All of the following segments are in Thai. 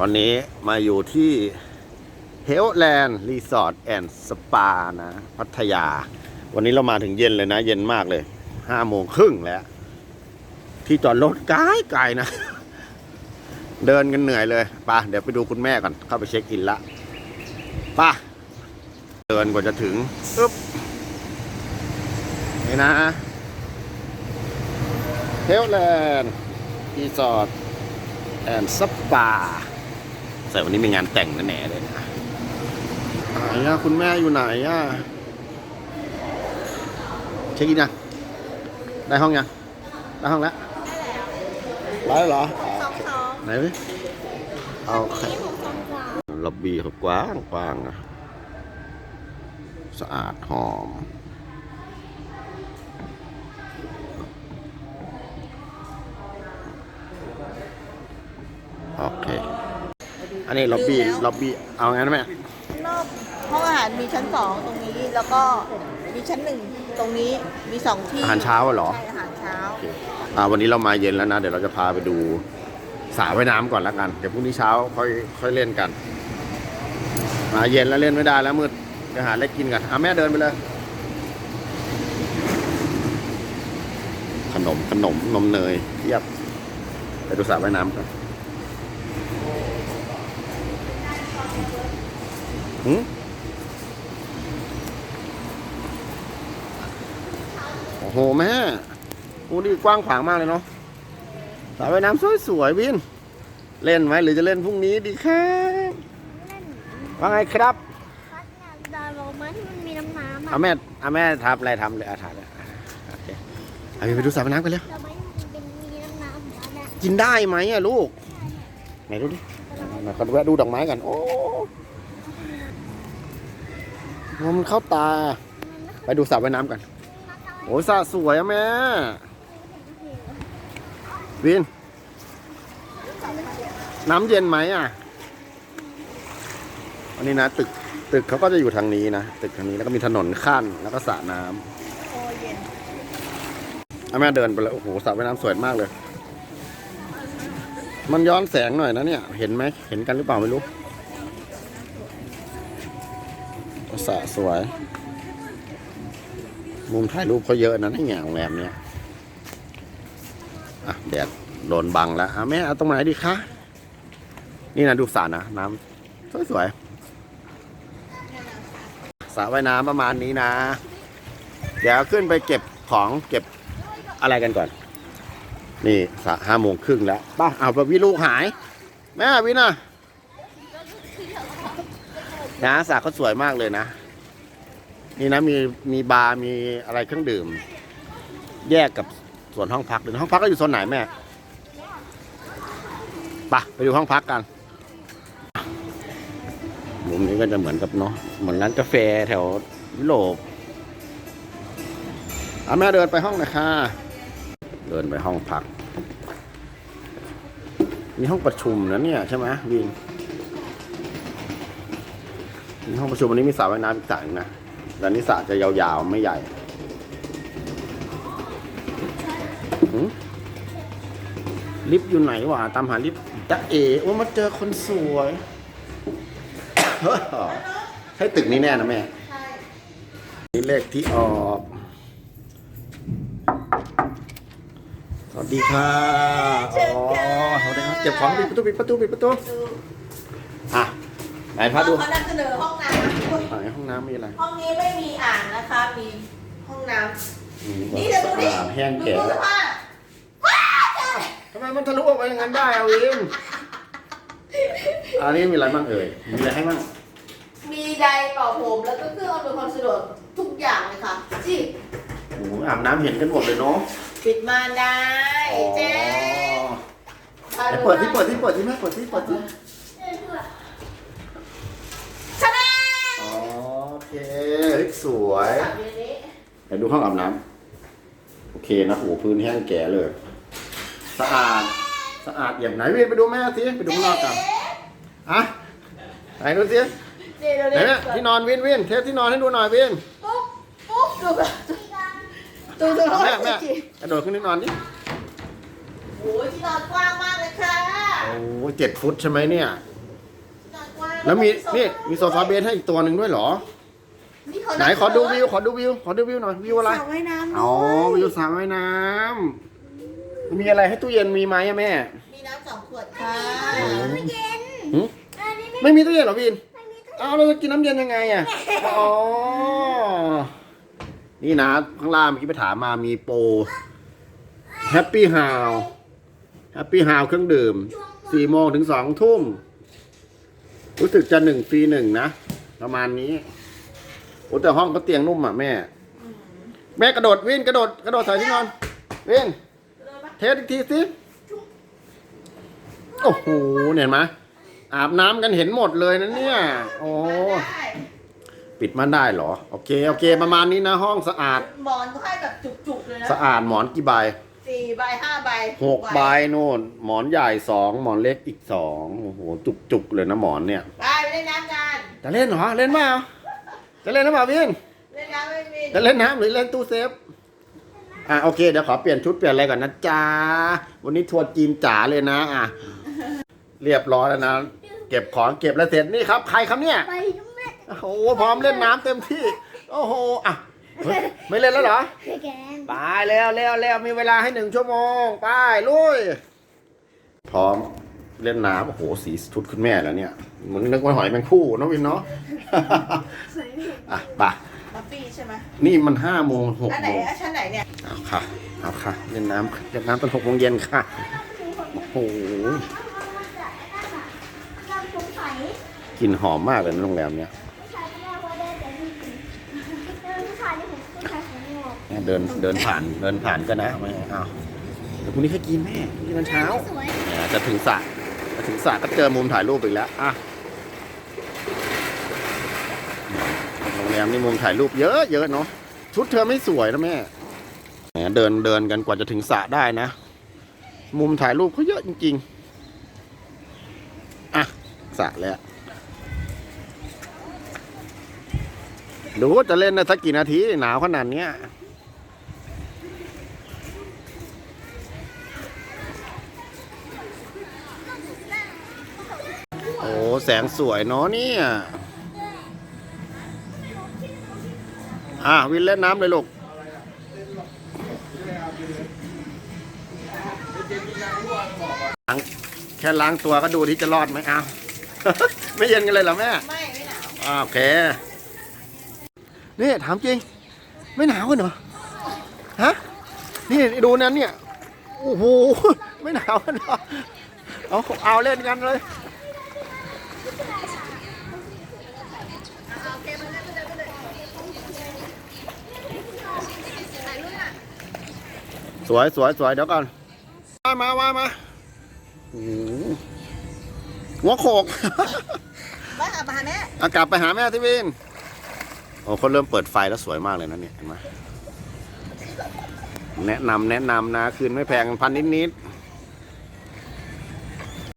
วันนี้มาอยู่ที่เฮลแลนด์รีสอร์ทแอนด์สปานะ พัทยา วันนี้เรามาถึงเย็นเลยนะ เย็นมากเลยห้าโมงครึ่งแล้ว ที่จอดรถไกลไกลๆนะ เดินกันเหนื่อยเลยป่ะเดี๋ยวไปดูคุณแม่ก่อน เข้าไปเช็คอินละป่ะเดินกว่าจะถึงปึ๊บนี่นะเฮลแลนด์รีสอร์ทแอนด์สปา แต่วันนี้มีงานแต่งแน่ๆเลยนะไหนอะคุณแม่อยู่ไหนอะเช็คอินยังได้ห้องยังได้ห้องแล้วได้แล้วเหรอสองสองไหนไหมเอาใครที่หกสองสามล็อบบี้เขากว้างกว้างอะสะอาดหอม โอเค อั นนี้ล็อบบี้ล็อบบี้เอางั้นไหมรอบห้องอาหารมีชั้นสองตรงนี้แล้วก็มีชั้นหนึ่งตรงนี้มีสองที่อาหารเช้าอะเหรอใช่อาหารเช้าโอเคอ่าวันนี้เรามาเย็นแล้วนะ เดี๋ยวเราจะพาไปดูสระว่ายน้ำก่อนแล้วกัน เดี๋ยวพรุ่งนี้เช้าค่อยค่อยเล่นกัน มาเย็นแล้วเล่นไม่ได้แล้วมืดไปหาเล็กกินกันอะแม่เดินไปเลย ขนมขนมนมเนยเทียบไปดูสระว่ายน้ำกัน หืมโอ้โหแม่โอ้นี่กว้างขวางมากเลยเนาะสระว่ายน้ำสวยๆวิน เล่นไหมหรือจะเล่นพรุ่งนี้ดีครับว่าไงครับพัดน้ำดาวลงมาที่มันมีน้ำน้ำเอาอะแม่เอาแม่ทำอะไรทำเลยอาถ่ายเลยอะโอเคเอาไปดูสระว่ายน้ำกันเร็วเราไม่เป็นมีน้ำน้ำแล้วเนี่ยกินได้ไหมอะลูก ไหนดูดิไหนขอแวะดูดอกไม้กัน โอ้ มันเข้าตา ไปดูสระว่ายน้ำกันโอ้ยสระสวยอะแม่ วิน น้ำเย็นไหมอะอันนี้นะตึกตึกเขาก็จะอยู่ทางนี้นะ ตึกทางนี้แล้วก็มีถนนขั้นแล้วก็สระน้ำโอ้เย็นอะแม่เดินไปแล้วโอ้โหสระว่ายน้ำสวยมากเลย มันย้อนแสงหน่อยนะเนี่ย เห็นไหมเห็นกันหรือเปล่าไม่รู้ สระสวย มุมถ่ายรูปเขาเยอะนะที่แง่โรงแรมเนี่ยอะแดดโดนบังแล้วอะแม่เอาตรงไหนดีคะนี่นะดูสระนะน้ำสวยๆสระว่ายน้ำประมาณนี้นะ เดี๋ยวขึ้นไปเก็บของเก็บอะไรกันก่อน นี่สระห้าโมงครึ่งแล้วป้าเอาไปวิลูกหาย แม่วิน่ะ นะสระเขาสวยมากเลยนะ นี่นะมีมีบาร์มีอะไรเครื่องดื่ม แยกกับส่วนห้องพักหรือห้องพักก็อยู่โซนไหนแม่ไปไปดูห้องพักกันมุมนี้ก็จะเหมือนกับเนาะเหมือนร้านกาแฟแถวยุโรปอาแม่เดินไปห้องนะค่ะเดินไปห้องพัก มีห้องประชุมนะเนี่ยใช่ไหมวินมี ห้องประชุมวันนี้มีสระว่ายน้ำอีกสระนึงนะแต่นี้สระจะยาวๆไม่ใหญ่ลิฟต์อยู่ไหนวะตามหาลิฟต์จะเอ๋ว่ามาเจอคนสวยใช่ตึกนี้แน่นะแม่ใช่นี่เลขที่ออก สวัสดีค่ะอ๋อสวัสดีครับเก็บของปิดประตูปิดประตูปิดประตู อะ ไหนพาดูเขานำเสนอ องน้ไหนห้องน้ำมีอะไรำห้องนี้ไม่มีอ่างนะคะ มีห้องน้อืมำนี่เดี๋ยวดูดิสะอาดแห้งดูแก่ตู้เสื้อผ้าว้าวเจอเลยทำไมมันทะลุออกไปอย่างนั้นได้เอาวิมอันนี้มีอะไรบ้างเอ่ยมีอะไรให้บ้างมีไดร์เป่าผมแล้วก็เครื่องอำนวยความสะดวกทุกอย่างเลยค่ะจีโอ้โหอาบน้ำเห็นกันหมดเลยเนาะปิดม่านได้เจ๊อ๋อไหนเปิดที่เปิดที่เปิดที่แม่เปิดที่เปิดที่ ชนะ อ๋อโอ เคเฮ้ยสวยสามเดือนนี้ไปดูห้องอาบน้ำโอเคนะโอ้โหพื้นแห้งแก่เลย สะอาด สะอาดเอี่ยมไหนเวียนไปดูแม่สิไปดูข้างนอกกันอะไหนดูสิเดี๋ยวไหนเดี๋ยวเนี่ยที่นอนวินวินเทปที่นอนให้ดูหน่อยวินปุ๊บปุ๊บดูแบบดูดูแม่ดูแม่กระโดดขึ้นที่นอนดิโอ้ยที่นอนกว้างมากเลยค่ะโอ้เจ็ดฟุตใช่ไหมเนี่ยจัดว่าแล้วมีนี่มีโซฟาเบสให้อีกตัวหนึ่งด้วยเหรอ นี่เขาไหนขอดูวิวขอดูวิวขอดูวิวหน่อยวิวอะไรสระว่ายน้ำอ๋อด้วยวิวสระว่ายน้ำมีอะไรให้ตู้เย็นมีไหมอะแม่ มีน้ำสองขวดค่ะไม่เย็นหึอันนี้ไม่ไม่มีตู้เย็นเหรอวินไม่มีตู้อ้าวเราจะกินน้ำเย็นยังไงอะอ๋อนี่นะข้างล่างเมื่อกี้ไปถามมามีโปรแฮปปี้ฮาวแฮปปี้ฮาวเครื่องดื่มสี่โมงถึงสองทุ่ม รู้สึกจะหนึ่งฟรีหนึ่งนะ ประมาณนี้โอ้แต่ห้องก็เตียงนุ่มอะแม่ แม่กระโดดวินกระโดดกระโดดใส่ที่นอนวินเทสอีกทีสิโอ้โหเห็นไหมอาบน้ำกันเห็นหมดเลยนะเนี่ย โอ้ได้ปิดม่านได้เหรอ โอเคโอเคประมาณนี้นะห้องสะอาด หมอนก็ให้แบบจุกๆเลยนะสะอาดหมอนกี่ใบสี่ใบห้าใบหกใบโน่นหมอนใหญ่สองหมอนเล็กอีกสองโอ้โหจุกๆเลยนะหมอนเนี่ย ไปไปเล่นน้ำกันจะเล่นเหรอเล่นเปล่า จะเล่นหรือเปล่าพี่เล่นน้ำไม่มีจะเล่นน้ำหรือเล่นตู้เซฟอะโอเคเดี๋ยวขอเปลี่ยนชุดเปลี่ยนอะไรก่อนนะจ๊ะวันนี้ทัวร์จีนจ๋าเลยนะ อะ เรียบร้อยแล้วนะเก็บของเก็บแล้วเสร็จนี่ครับ ใครครับเนี่ยไปน้ำแม่โอ้โหพร้อมเล่นน้ำเต็มที่ โอ้โหอะเฮ้ยไม่เล่นแล้วเหรอแกงไปแล้วแล้วแล้วมีเวลาให้หนึ่งชั่วโมง ไปลุยพร้อม เล่นน้ำโอ้โหสีชุดคุณแม่แล้วเนี่ยเหมันนึกว่าหอยแมงผู้น้องวินเนาะอะไปมาปี้ใช่ไหมนี่มันห้าโมงหกอันไหนโมงอะชั้นไหนเนี่ยเอาค่ะ เอาค่ะ เล่นน้ำเล่นน้ำตอนหกโมงเย็นค่ะ โอ้โหเราสงสัยกลิ่นหอมมากเลยนะโรงแรมเนี้ยผู้ชายไม่ได้ว่าได้แต่ผู้หญิงเออผู้ชายนี่ผมผู้ชายของงอกเดินเดินผ่านเดินผ่านก็นะไม่เอาเดี๋ยวพรุ่งนี้ค่อยกินแม่พรุ่งนี้มันเช้าสวยเนี่ยจะถึงสระ จะถึงสระก็เจอมุมถ่ายรูปอีกแล้วอะโรงแรมนี่มุมถ่ายรูปเยอะเยอะเนาะชุดเธอไม่สวยนะแม่แหมเดินเดินกันกว่าจะถึงสระได้นะ มุมถ่ายรูปเขาเยอะจริงๆ อะสระแล้วดูว่าจะเล่นได้สักกี่นาทีหนาวขนาดเนี้ย แสงสวยเนาะเนี่ยอะวินเล่นน้ำเลยลูกล้างแค่ล้างตัวก็ดูที่จะรอดไหมอ้าวไม่เย็นกันเลยเหรอแม่ ไม่ ไม่หนาวอ่าโอเค นี่ถามจริง ไม่หนาวกันเหรอ ฮะ นี่ดูนั้นเนี่ย โอ้โห ไม่หนาวกันเหรอ เอาเอาเล่นกันเลย สวยสวยสวยเดี๋ยวก่อนมามามามาโอ้โหหัวโขกบ้าอาบาแม่อากลับไปหาแม่ที่วินโอ้เขาเริ่มเปิดไฟแล้วสวยมากเลยนะเนี่ยเห็นไหมแนะนำแนะนำนะคืนไม่แพงพันนิดนิดๆ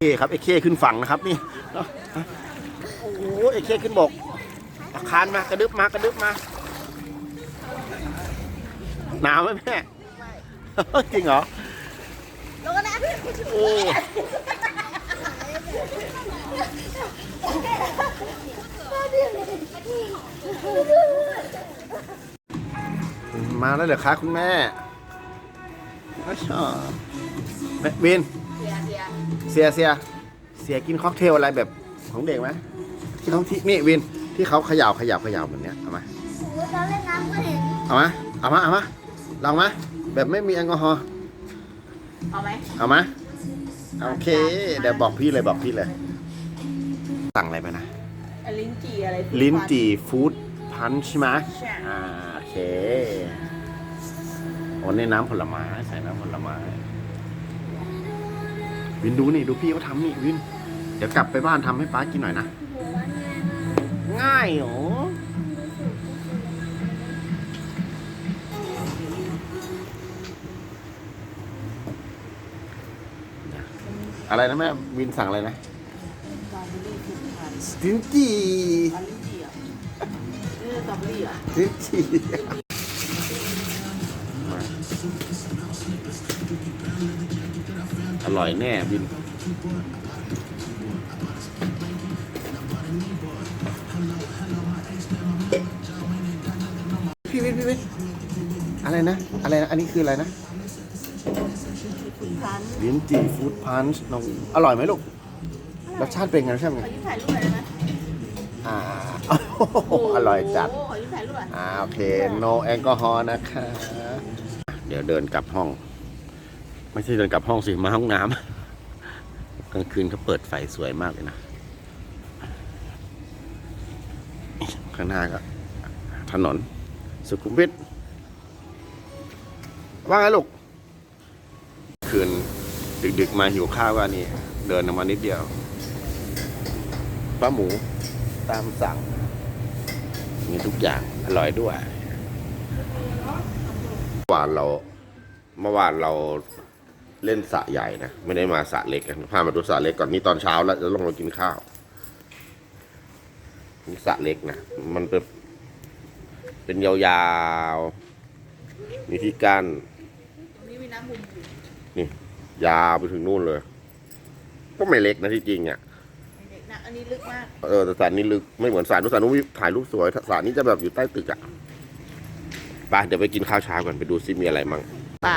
เอครับไอ้เคขึ้นฝั่งนะครับนี่เอาโอ้โหไอ้เคขึ้นบกเอาคานมากระดึบมากระดึบมาหนาวไหมแม่ จริงเหรอลงกันนะพี่โอ้มาแล้วเหรอคะคุณแม่ไม่ชอบแม่วินเสียเสียเสียเสียเสียกินค็อกเทลอะไรแบบของเด็กไหมที่เขาที่นี่วินที่เขาเขย่าเขย่าเขย่าแบบเนี้ยเอามาโอ้ตอนเล่นน้ำก็เห็นเอามาเอามาเอามาลองมา แบบไม่มีแอลกอฮอล์เอาไหมเอามาโอเค เดี๋ยวบอกพี่เลยบอกพี่เลย สั่งอะไรไปนะอะลิ้นจี่อะไรลิ้นจี่ฟู้ดพันช์ใช่ไหมใช่อ่าโอเคโอ้ในน้ำผลไม้ใส่น้ำผลไม้ วินดูนี่ดูพี่เขาทำนี่วิน เดี๋ยวกลับไปบ้านทำให้ป้ากินหน่อยนะ ง่ายเหรอ อะไรนะแม่วินสั่งอะไรนะลิ้นจี่ลิ้นจี่อะเออสตรอเบอรี่อะลิ้นจี่อร่อยแน่วินพี่วิทย์พี่วิทย์อะไรนะ อะไรนะ อันนี้คืออะไรนะ ลิ้นจี่ฟู้ดพันช์น้องอร่อยไหมลูกรสชาติเป็นไงรสชาติเป็นขไงอยิ้มถ่ายรูปหน่อยได้ไหมอ่าโอ้โหอร่อยจัดโอ้ขอยิ้มถ่ายรูปหน่อยอ่าโอเค no แอลกอฮอล์นะคะ เดี๋ยวเดินกลับห้อง ไม่ใช่เดินกลับห้องสิ มาห้องน้ำ กลางคืนเขาเปิดไฟสวยมากเลยนะ ข้างหน้าก็ ถนน สุขุมวิทว่าไงลูกคืน ดึกๆมาหิวข้าวก็นี่เดินออกมานิดเดียวปลาหมูตามสั่ง มีทุกอย่างอร่อยด้วยเมื่อวานเราเมื่อวานเราเล่นสระใหญ่นะไม่ได้มาสระเล็กนะพามาดูสระเล็กก่อนนี่ตอนเช้าแล้วจะลงมากินข้าวนี่สระเล็กนะมันเป็นเป็นยาวๆมีที่กั้น ตรงนี้มีน้ำบุญอยู่ นี่ ยาวไปถึงนู่นเลย ก็ไม่เล็กนะที่จริงอะเด็กนะอันนี้ลึกมาก เออแต่สระนี้ลึกไม่เหมือนสระนู้นสระนู้นถ่ายรูปสวยสระนี้จะแบบอยู่ใต้ตึกอะไปเดี๋ยวไปกินข้าวเช้าก่อนไปดูซิมีอะไรมั่งป่ะ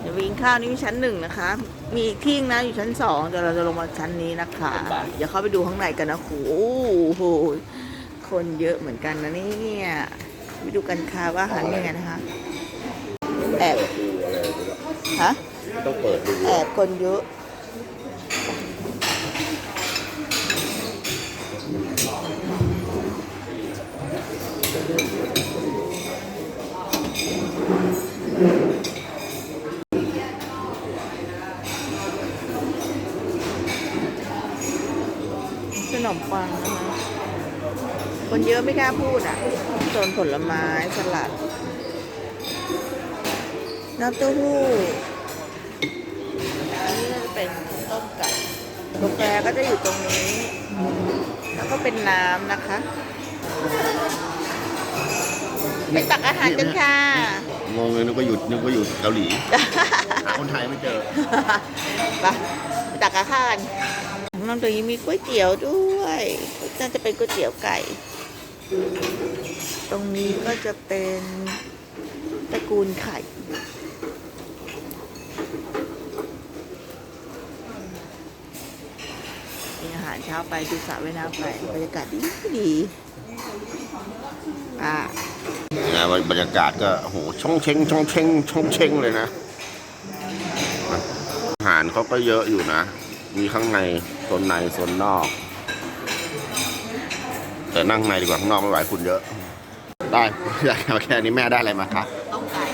เดี๋ยวไปกินข้าวนี่มีชั้นหนึ่งนะคะ มีอีกที่นะอยู่ชั้นสองแต่เราจะลงมาชั้นนี้นะคะเดี๋ยวเข้าไปดูข้างในกันนะโอ้โหคนเยอะเหมือนกันนะเนี่ยไปดูกันค่ะว่าอาหารเป็นไงนะคะแอบดูอะไรฮะ ต้องเปิดดูแอบคนเยอะขนมปังนะคะ คนเยอะไม่กล้าพูดอะโซนผลไม้สลัดน้ำเต้าหู้ อันนี้จะเป็นต้มไก่ กาแฟก็จะอยู่ตรงนี้ แล้วก็เป็นน้ำนะคะ ไปตักอาหารกันค่ะ งงเลยนึกว่าอยู่นึกว่าอยู่เกาหลีหาคนไทยไม่เจอไปไปตักอาหารน้องตัวนี้มีก๋วยเตี๋ยวด้วยน่าจะเป็นก๋วยเตี๋ยวไก่ ตรงนี้ก็จะเป็นตระกูลไข่ มีอาหารเช้าไปดูสระว่ายน้ำไปบรรยากาศดีดีอ่านะบรรยากาศก็โอ้โหช่องเชงช่องเชงช่องเชงเลยนะอาหารเขาก็เยอะอยู่นะ มีข้างในโซนในโซนนอก แต่นั่งในดีกว่าข้างนอกไม่ไหวฝุ่นเยอะ ได้อยากเอาแค่นี้แม่ได้อะไรมาคะต้มไก่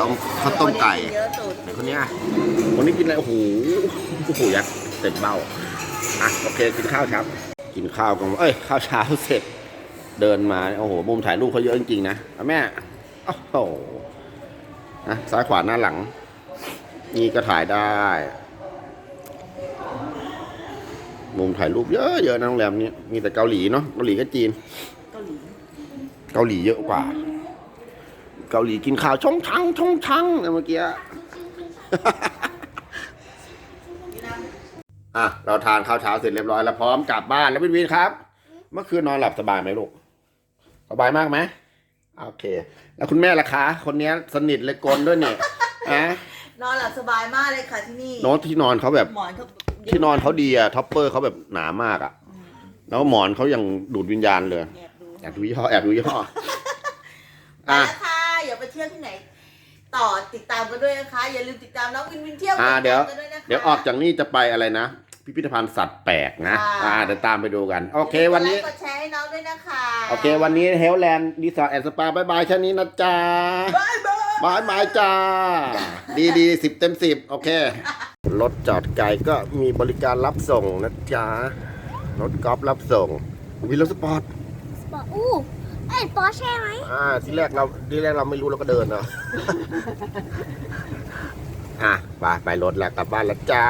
ต้มข้าวต้มไก่เยอะสุดไหนคนเนี้ยคนนี้กินอะไรโอ้โหโอ้โหยักษ์เต็มเบ้า อะโอเคกินข้าวครับกินข้าวกันเอ้ยข้าวเช้าเสร็จ เดินมาโอ้โหมุมถ่ายรูปเขาเยอะจริงๆนะเอาแม่โอ้โหนะซ้ายขวาหน้าหลัง นี่ก็ถ่ายได้ มุมถ่ายรูปเยอะเยอะนะโรงแรมนี้มีแต่เกาหลีเนาะเกาหลีกับจีน เกาหลีเกาหลีเยอะกว่า เกาหลีกินข้าวช่องชังช่องชังเมื่อกี้ อะเราทานข้าวเช้าเสร็จเรียบร้อยแล้วพร้อมกลับบ้านแล้ววินวินครับ เมื่อคืนนอนหลับสบายไหมลูก สบายมากไหมโอเค แล้วคุณแม่ล่ะคะ คนเนี้ยสนิทเลยกลด้วยเนี่ยอะนอนหลับสบายมากเลยค่ะที่นี่โน้ตที่นอนเขาแบบหมอนเขาที่นอนเขาดีอะท็อปเปอร์เขาแบบหนามากอะแล้วหมอนเขายังดูดวิญญาณเลยแอบดูแอบดูยี่ห้อแอบดูยี่ห้อไปอะ แล้วค่ะอย่าไปเที่ยวที่ไหน ต่อติดตามกันด้วยนะคะ อย่าลืมติดตามน้องวินวินเที่ยวอ่าเดี๋ยว กันด้วยนะคะ เดี๋ยวออกจากนี่จะไปอะไรนะ พิพิธภัณฑ์สัตว์แปลกนะ ค่ะ อ่าเดี๋ยวตามไปดูกัน โอเควันนี้ กดไลค์กดแชร์ให้น้องด้วยนะคะโอเควันนี้เฮลแลนด์รีสอร์ทแอนด์สปาบายบายแค่นี้นะจ๊ะบายบาย บายบายจ้า ดีดีสิบเต็มสิบโอเค รถจอดไกลก็มีบริการรับส่งนะจ๊ะ รถกอล์ฟรับส่งวินรถสปอร์ตบอกอู้ เอ้ยปอร์เช่ไหมอ่าที่แรกเราที่แรกเราไม่รู้เราก็เดินเนาะอะไปไปรถแล้วกลับบ้านแล้วจ้า